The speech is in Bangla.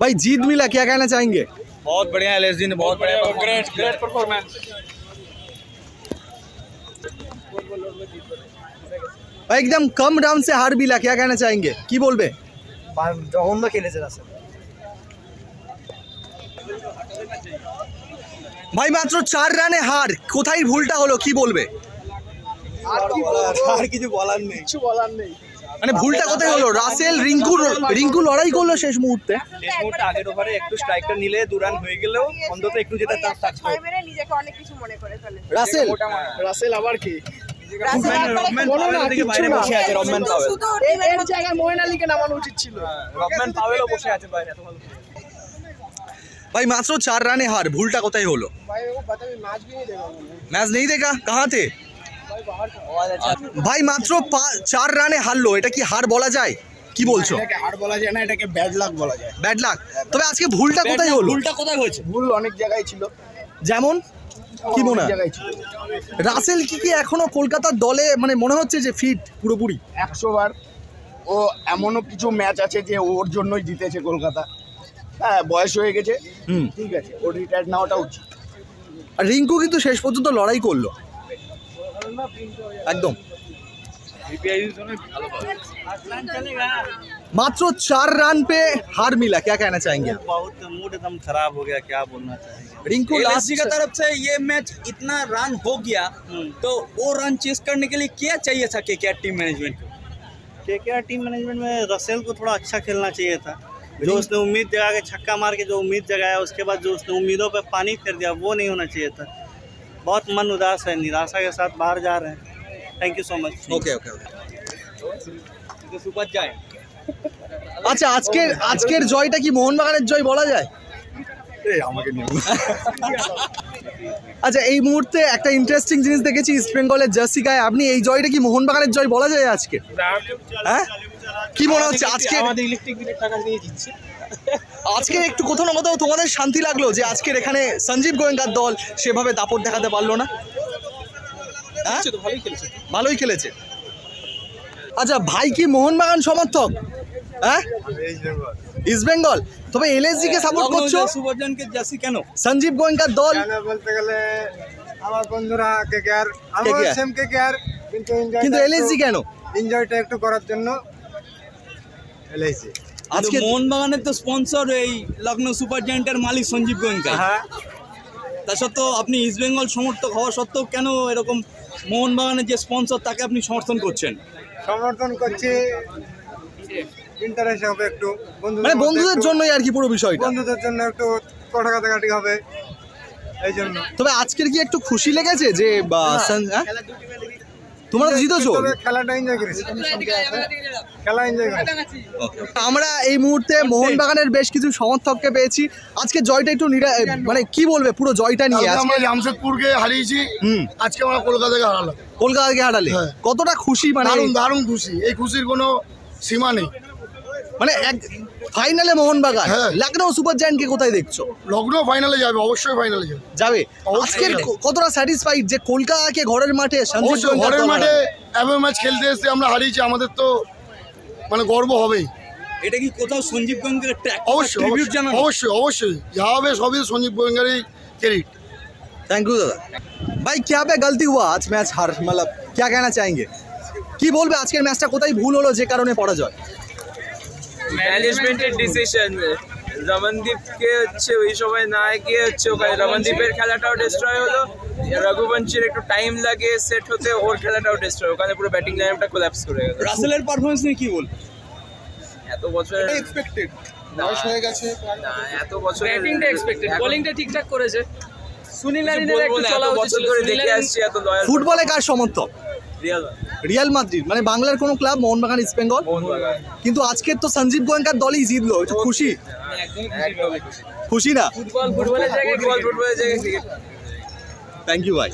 भाई जीत मिला क्या कहना चाहेंगे बहुत बढ़िया एलएसडी ने बहुत बढ़िया ग्रेट ग्रेट परफॉर्मेंस भाई एकदम कम रान से हार मिला क्या कहना चाहेंगे की बोलबे জঘন্য খেলেছে রাসেল ভাই মাত্র চার রানে হার কোথায় ভুলটা হলো কি বলবে আর কিছু বলার নেই কিছু বলার নেই মানে ভুলটা কোথায় হলো রাসেল রিঙ্কু রিঙ্কু লড়াই করলো শেষ মুহূর্তে শেষ মুহূর্তে আগের ওভারে একটু স্ট্রাইকটা নিলে দু রান হয়ে গেলেও অন্তত একটু যেটা চান্স থাকতো ছয় মেরে নিজেকে অনেক কিছু মনে করে ফেলে রাসেল রাসেল আবার কি রবম্যান বলো না, পাওয়েল থেকে বাইরে কিচ্ছু না। বসে আছে রবম্যান পাওয়েল শুধু এই এর জায়গায় মোয়েন আলীকে নামানো উচিত ছিল রবম্যান পাওয়েলও বসে আছে বাইরে এত ভালো भाई মাত্র চার রানে হার ভুলটা কোথায় হলো ভাই ও বাতা ম্যাচ भी नहीं देगा मैच नहीं देखा कहाँ थे ভাই মাত্র চার রানে হারলো। এটা কি হার বলা যায়? কি বলছো? এটাকে হার বলা যায় না এটাকে ব্যাড লাক বলা যায়। ব্যাড লাক তবে আজকে ভুলটা কোথায় হলো? ভুলটা কোথায় হয়েছে? ভুল অনেক জায়গায় ছিল। যেমন? কি মনে হয়? জায়গায় ছিল। রাসেল কি কি এখনও কলকাতার দলে মানে মনে হচ্ছে যে ফিট পুরোপুরি? একশো বার। ও এমনও কিছু ম্যাচ আছে যে ওর জন্যই জিতেছে কলকাতা। হ্যাঁ বয়স হয়ে গেছে। হুম। ঠিক আছে ওর রিটায়ার্ড নেওয়াটা উচিত। আর রিঙ্কু কিন্তু শেষ পর্যন্ত লড়াই করল। একদম मात्र चार रन पे हार मिला क्या कहना चाहेंगे बहुत मूड एकदम खराब हो गया क्या बोलना चाहेंगे रिंकू एलएसजी का लास्ट तरफ से ये मैच इतना रन हो गया तो वो रन चेस करने के लिए क्या चाहिए था के टीम मैनेजमेंट को के टीम मैनेजमेंट में रसेल को थोड़ा अच्छा खेलना चाहिए था जो उसने उम्मीद जगा के छक्का मार के जो उम्मीद जगाया उसके बाद जो उसने उम्मीदों पे पानी फेर दिया वो नहीं होना चाहिए था बहुत मन उदास है निराशा के साथ बाहर जा रहे हैं thank you so much okay okay okay तो सुपर जाए আচ্ছা আজকের আজকের জয়টা কি মোহনবাগানের জয় বলা যায় আচ্ছা এই মুহূর্তে একটা ইন্টারেস্টিং জিনিস দেখেছি ইস্ট বেঙ্গলের জার্সি গায়ে আপনি এই জয়টা কি মোহনবাগানের জয় বলা যায় আজকে হ্যাঁ কি মনে হচ্ছে আজকে আমাদের ইলেকট্রিক বিলের টাকা দিয়ে দিচ্ছে আজকে একটু কোথাও না কোথাও তোমাদের শান্তি লাগল যে আজকের এখানে সঞ্জীব গোয়েঙ্কার দল সেভাবে দাপট দেখাতে পারল না? হ্যাঁ? ভালোই খেলেছে আচ্ছা ভাই কি মোহনবাগান সমর্থক? হ্যাঁ? ইস্ট বেঙ্গল তবে এলএসজি কে সাপোর্ট করছ? সুবর্জনকে জার্সি কেন? সঞ্জীব গোয়েঙ্কার দল? বলতে গেলে আমার বন্ধুরা কে কে আর? আমার সেম কে কে আর। কিন্তু কিন্তু এলএসজি কেন? এনজয়টা একটু করার জন্য এলআইসি আজকে মোহনবাগানের তো স্পন্সর এই লখনৌ সুপার জায়েন্টের মালিক সঞ্জীব গোয়েঙ্কা। হ্যাঁ। তা সত্ত্বেও আপনি ইস্ট বেঙ্গল সমর্থক হওয়া সত্ত্বেও কেন এরকম মোহনবাগানের যে স্পন্সর তাকে আপনি সমর্থন করছেন? সমর্থন করছি ইন্টারেস্ট হবে একটু মানে বন্ধুদের জন্যই আর কি পুরো বিষয়টা? বন্ধুদের জন্য একটু কথা কাটাকাটি হবে এই জন্য। তবে আজকের কি একটু খুশি লেগেছে যে হ্যাঁ? তোমরা তো জিতেছো। খেলাটা এনজয় করেছি। খেলা এনজয় করেছি। আমরা এই মুহূর্তে মোহনবাগানের বেশ কিছু সমর্থককে পেয়েছি। আজকে জয়টা একটু নিরা- মানে কি বলবে পুরো জয়টা নিয়ে আমরা জামশেদপুরকে হারিয়েছি। হুম। আজকে আমরা কলকাতাকে হারালাম। কলকাতাকে হারালে। হ্যাঁ। কতটা খুশি মানে দারুণ দারুণ খুশি। এই খুশির কোনো সীমা নেই। মানে এক ফাইনালে মোহনবাগান হ্যাঁ। লখনৌ সুপার জায়ান্টকে কোথায় দেখছো লগ্ন ফাইনালে যাবে অবশ্যই ফাইনালে যাবে যাবে অবশ্যই আজকের যাবে। ক- কতটা স্যাটিসফাইড যে কলকাতাকে ঘরের মাঠে সঞ্জীব অবশ্যই গোয়েঙ্কার ঘরের দল মাঠে হারালো। এমন ম্যাচ খেলতে এসে আমরা হারিয়েছি আমাদের তো মানে গর্ব হবেই এটা কি কোথাও সঞ্জীব গোয়েঙ্কার ট্র্যাক অবশ্যই ট্রিবিউট অবশ্যই, জানানো অবশ্যই অবশ্যই যা হবে সবই সঞ্জীব গোয়েঙ্গারই ক্রেডিট थैंक यू दादा ভাই क्या पे गलती हुआ आज मैच हार मतलब क्या कहना चाहेंगे কি বলবে আজকের ম্যাচটা কোথায় ভুল হলো যে কারণে পরাজয় ম্যানেজমেন্টের ডিসিশন রমনদীপকে হচ্ছে ওই সময় না গিয়ে হচ্ছে ওখানে রমনদীপের খেলাটাও ডিস্ট্রয় হলো রঘুবংশীর একটু টাইম লাগে সেট হতে ওর খেলাটাও ডিস্ট্রয় ওখানে পুরো ব্যাটিং লাইনটা কোল্যাপস করে গেল রাসেলের পারফরমেন্স নিয়ে কি বল? এত বছর এক্সপেক্টেড বয়স হয়ে গেছে না এত বছর ব্যাটিংটা এক্সপেক্টেড বোলিংটা ঠিকঠাক করেছে। সুনীল নারিনের একটু চলা উচিত বছর ছিল। ধরে দেখে নারিন- আসছি এত লয়াল ফুটবলে কার সমর্থক? রিয়াল। রিয়াল মাদ্রিদ মানে বাংলার কোনো ক্লাব মোহনবাগান ইস্ট বেঙ্গল কিন্তু আজকের তো সঞ্জীব গোয়েঙ্কার দলই জিতলো একটু খুশি? খুশি। না? থ্যাংক ইউ ভাই